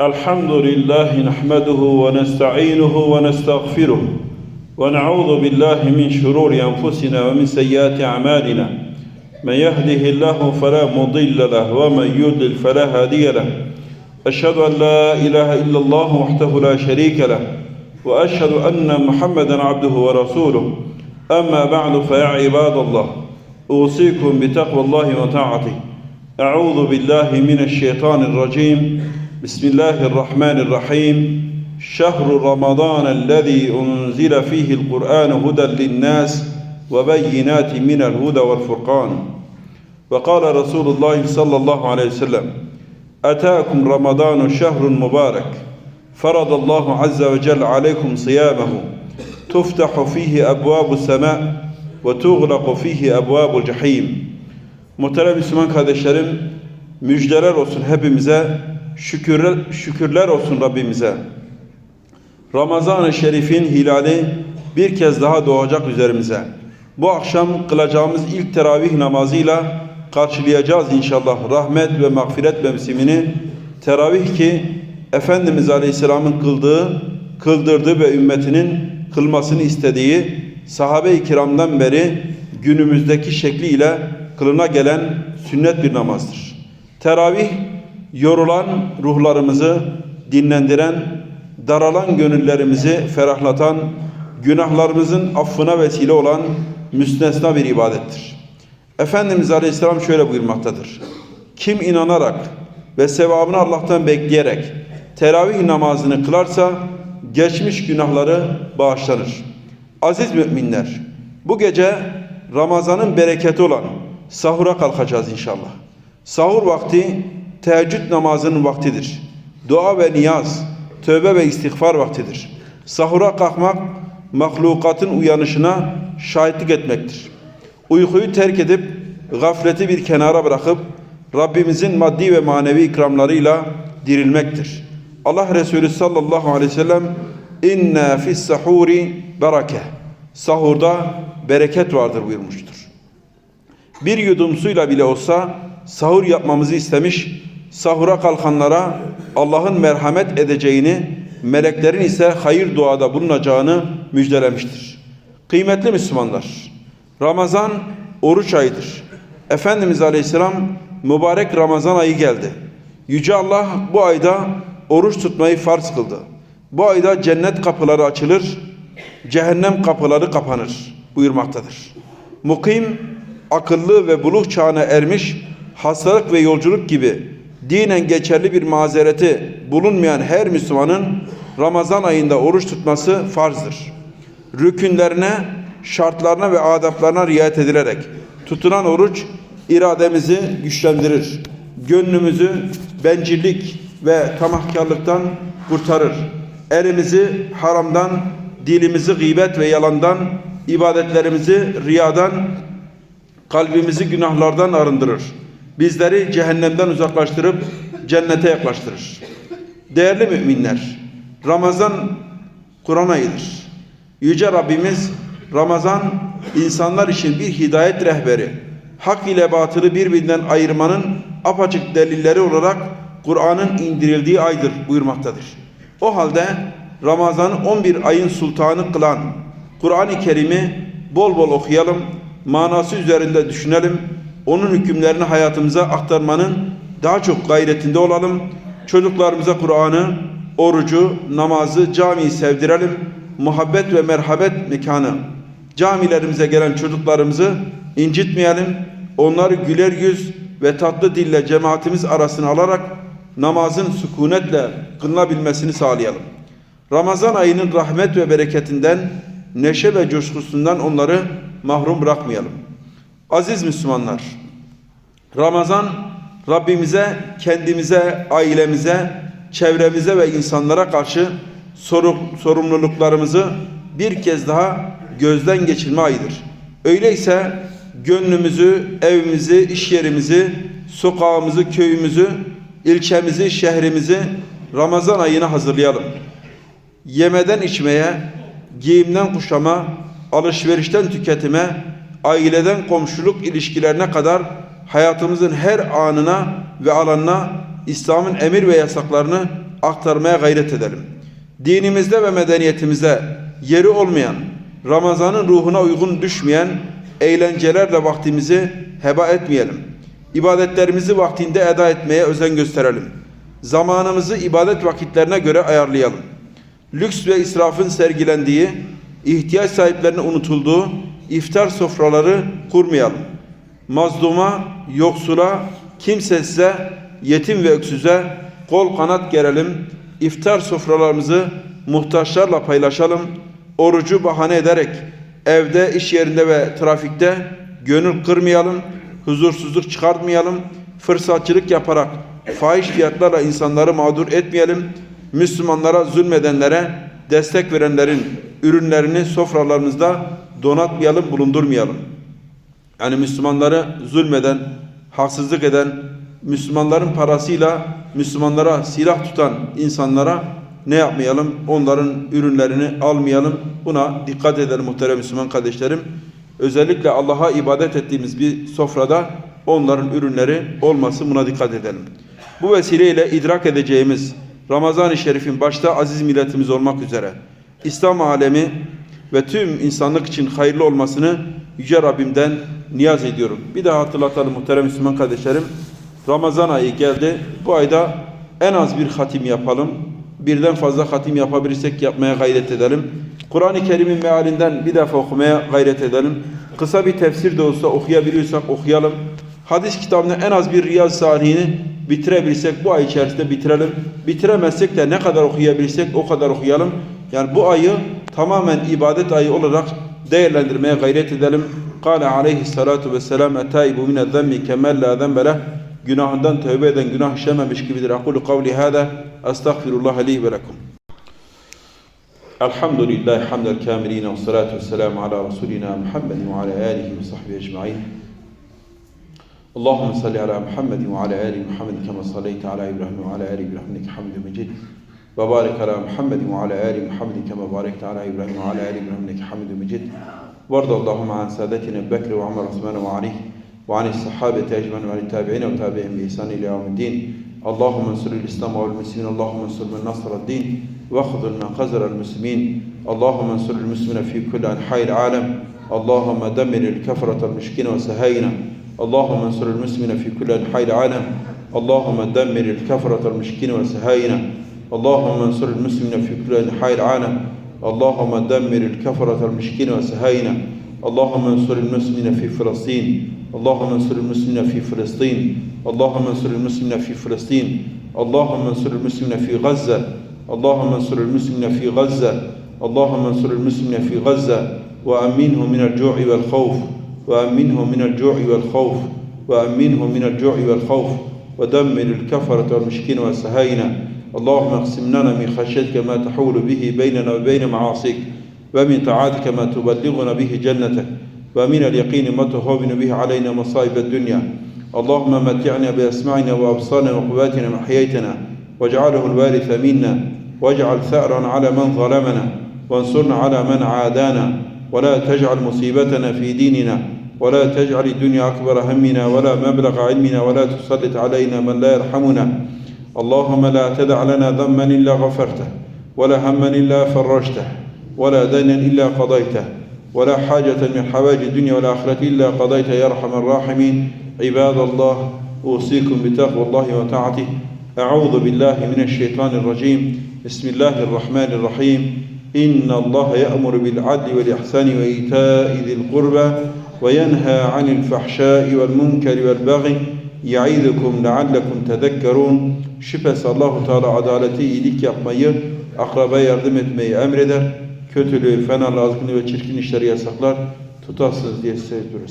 الحمد لله نحمده ونستعينه ونستغفره ونعوذ بالله من شرور أنفسنا ومن سيئات أعمالنا. من يهده الله فلا مضل له ومن يضلل فلا هادي له. أشهد أن لا إله إلا الله وحده لا شريك له وأشهد أن محمدا عبده ورسوله. أما بعد فيا عباد الله أوصيكم بتقوى الله وطاعته. أعوذ بالله من الشيطان الرجيم. بسم الله الرحمن الرحيم شهر رمضان الذي انزل فيه القران هدى للناس وبينات من الهدى والفرقان وقال رسول الله صلى الله عليه وسلم اتاكم رمضان شهر مبارك فرض الله عز وجل عليكم صيامه تفتح فيه ابواب السماء وتغلق فيه ابواب الجحيم Muhterem Müslüman kardeşlerim, müjdeler olsun hepimize, şükürler, şükürler olsun Rabbimize. Ramazan-ı Şerif'in hilali bir kez daha doğacak üzerimize. Bu akşam kılacağımız ilk teravih namazıyla karşılayacağız inşallah rahmet ve mağfiret mevsimini. Teravih ki Efendimiz Aleyhisselam'ın kıldığı, kıldırdığı ve ümmetinin kılmasını istediği sahabe-i kiramdan beri günümüzdeki şekliyle kılına gelen sünnet bir namazdır. Teravih yorulan ruhlarımızı dinlendiren, daralan gönüllerimizi ferahlatan, günahlarımızın affına vesile olan müstesna bir ibadettir. Efendimiz Aleyhisselam şöyle buyurmaktadır. Kim inanarak ve sevabını Allah'tan bekleyerek teravih namazını kılarsa geçmiş günahları bağışlanır. Aziz müminler, bu gece Ramazan'ın bereketi olan sahura kalkacağız inşallah. Sahur vakti teheccüd namazının vaktidir. Dua ve niyaz, tövbe ve istiğfar vaktidir. Sahura kalkmak mahlukatın uyanışına şahitlik etmektir. Uykuyu terk edip gafleti bir kenara bırakıp Rabbimizin maddi ve manevi ikramlarıyla dirilmektir. Allah Resulü sallallahu aleyhi ve sellem inna fis sahuri bereke sahurda bereket vardır buyurmuştur. Bir yudum suyla bile olsa sahur yapmamızı istemiş, sahura kalkanlara Allah'ın merhamet edeceğini, meleklerin ise hayır duada bulunacağını müjdelemiştir. Kıymetli Müslümanlar, Ramazan oruç ayıdır. Efendimiz Aleyhisselam mübarek Ramazan ayı geldi. Yüce Allah bu ayda oruç tutmayı farz kıldı. Bu ayda cennet kapıları açılır, cehennem kapıları kapanır buyurmaktadır. Mukim, akıllı ve buluğ çağına ermiş, hastalık ve yolculuk gibi dinen geçerli bir mazereti bulunmayan her Müslümanın Ramazan ayında oruç tutması farzdır. Rükünlerine, şartlarına ve adaplarına riayet edilerek tutulan oruç irademizi güçlendirir. Gönlümüzü bencillik ve tamahkarlıktan kurtarır. Elimizi haramdan, dilimizi gıybet ve yalandan, ibadetlerimizi riyadan, kalbimizi günahlardan arındırır. Bizleri cehennemden uzaklaştırıp cennete yaklaştırır. Değerli müminler, Ramazan Kur'an ayıdır. Yüce Rabbimiz Ramazan insanlar için bir hidayet rehberi, hak ile batılı birbirinden ayırmanın apaçık delilleri olarak Kur'an'ın indirildiği aydır buyurmaktadır. O halde Ramazan'ı 11 ayın sultanı kılan Kur'an-ı Kerim'i bol bol okuyalım, manası üzerinde düşünelim, onun hükümlerini hayatımıza aktarmanın daha çok gayretinde olalım. Çocuklarımıza Kur'an'ı, orucu, namazı, camiyi sevdirelim. Muhabbet ve merhabet mekanı. Camilerimize gelen çocuklarımızı incitmeyelim. Onları güler yüz ve tatlı dille cemaatimiz arasına alarak namazın sükunetle kılınabilmesini sağlayalım. Ramazan ayının rahmet ve bereketinden, neşe ve coşkusundan onları mahrum bırakmayalım. Aziz Müslümanlar, Ramazan Rabbimize, kendimize, ailemize, çevremize ve insanlara karşı sorumluluklarımızı bir kez daha gözden geçirme ayıdır. Öyleyse gönlümüzü, evimizi, iş yerimizi, sokağımızı, köyümüzü, ilçemizi, şehrimizi Ramazan ayına hazırlayalım. Yemeden içmeye, giyimden kuşama, alışverişten tüketime, aileden komşuluk ilişkilerine kadar hayatımızın her anına ve alanına İslam'ın emir ve yasaklarını aktarmaya gayret edelim. Dinimizde ve medeniyetimizde yeri olmayan, Ramazan'ın ruhuna uygun düşmeyen eğlencelerle vaktimizi heba etmeyelim. İbadetlerimizi vaktinde eda etmeye özen gösterelim. Zamanımızı ibadet vakitlerine göre ayarlayalım. Lüks ve israfın sergilendiği, ihtiyaç sahiplerine unutulduğu iftar sofraları kurmayalım. Mazluma, yoksula, kimsesize, yetim ve öksüze kol kanat gerelim. İftar sofralarımızı muhtaçlarla paylaşalım. Orucu bahane ederek evde, iş yerinde ve trafikte gönül kırmayalım. Huzursuzluk çıkartmayalım. Fırsatçılık yaparak fahiş fiyatlarla insanları mağdur etmeyelim. Müslümanlara zulmedenlere destek verenlerin ürünlerini sofralarımızda donatmayalım, bulundurmayalım. Yani Müslümanları zulmeden, haksızlık eden, Müslümanların parasıyla Müslümanlara silah tutan insanlara ne yapmayalım? Onların ürünlerini almayalım. Buna dikkat edelim muhterem Müslüman kardeşlerim. Özellikle Allah'a ibadet ettiğimiz bir sofrada onların ürünleri olması buna dikkat edelim. Bu vesileyle idrak edeceğimiz Ramazan-ı Şerif'in başta aziz milletimiz olmak üzere İslam alemi ve tüm insanlık için hayırlı olmasını Yüce Rabbimden niyaz ediyorum. Bir daha hatırlatalım muhterem Müslüman kardeşlerim. Ramazan ayı geldi. Bu ayda en az bir hatim yapalım. Birden fazla hatim yapabilirsek yapmaya gayret edelim. Kur'an-ı Kerim'in mealinden bir defa okumaya gayret edelim. Kısa bir tefsir de olsa okuyabiliyorsak okuyalım. Hadis kitabını en az bir Riyaz Salihini bitirebilirsek bu ay içerisinde bitirelim. Bitiremezsek de ne kadar okuyabilirsek o kadar okuyalım. Yani bu ayı tamamen ibadet ayı olarak değerlendirmeye gayret edelim. Kale aleyhissalatu vesselam etaibu mine zemmi kemel la zembeleh günahından tövbe eden günah işlememiş gibidir. Akulu kavli hâde estağfirullah li ve lekum. Elhamdülillahi hamdel kâmilîne ve salatu vesselamu ala Resulina Muhammed ve ala âlihi ve sahbihi ecmaîn. Allahümme salli ala Muhammed ve ala âli Muhammed kema salleyte ala İbrahim ve ala âli İbrahim inneke hamidun mecid. وبارك على محمد وعلى آل محمد كما باركت على إبراهيم وعلى آل إبراهيم إنك حميد مجيد. وارض اللهم عن سادتنا بكر وعمر وعثمان وعلي وعن الصحابة أجمعين وعن التابعين وتابعهم بإحسان إلى يوم الدين. اللهم انصر الإسلام والمسلمين. اللهم انصر من نصر الدين واخذل من خزر المسلمين. اللهم انصر المسلمين في كل أنحاء العالم. اللهم دمر الكفرة المشركين وسهاينا اللهم انصر المسلمين في كل أنحاء العالم. اللهم دمر الكفرة المشركين وسهاينا اللهم انصر المسلمين في كل انحاء العالم. اللهم دمر الكفرة المشركين وسهاينا اللهم انصر المسلمين في فلسطين. اللهم انصر المسلمين في فلسطين. اللهم انصر المسلمين في فلسطين. اللهم انصر المسلمين في غزة. اللهم انصر المسلمين في غزة. اللهم انصر المسلمين في غزة. وأمنهم من الجوع والخوف. وأمنهم من الجوع والخوف. وأمنهم من الجوع والخوف. ودمر الكفرة والمشكين والسهاينة اللهم اقسم لنا من خشيتك ما تحول به بيننا وبين معاصيك ومن طاعتك ما تبلغنا به جنتك ومن اليقين ما تهون به علينا مصائب الدنيا. اللهم متعنا بأسماعنا وأبصارنا وقواتنا ما أحييتنا واجعله الوارث منا واجعل ثأرا على من ظلمنا وانصرنا على من عادانا. ولا تجعل مصيبتنا في ديننا ولا تجعل الدنيا أكبر همنا ولا مبلغ علمنا ولا تسلط علينا من لا يرحمنا. اللهم لا تدع لنا ذنبا إلا غفرته ولا هما إلا فرجته ولا دينا إلا قضيته ولا حاجة من حوائج الدنيا والآخرة إلا قضيت يا أرحم الراحمين. عباد الله أوصيكم بتقوى الله وطاعته. أعوذ بالله من الشيطان الرجيم. بسم الله الرحمن الرحيم. إن الله يأمر بالعدل والإحسان وإيتاء ذي القربى وينهى عن الفحشاء والمنكر والبغي yaidukum leallekum tezekkerun. Şüphesiz Allahu Teala adaleti, iyilik yapmayı, akraba yardım etmeyi emreder. Kötülüğü, fenalı, azgınlığı ve çirkin işleri yasaklar. Tutarsınız diye size bir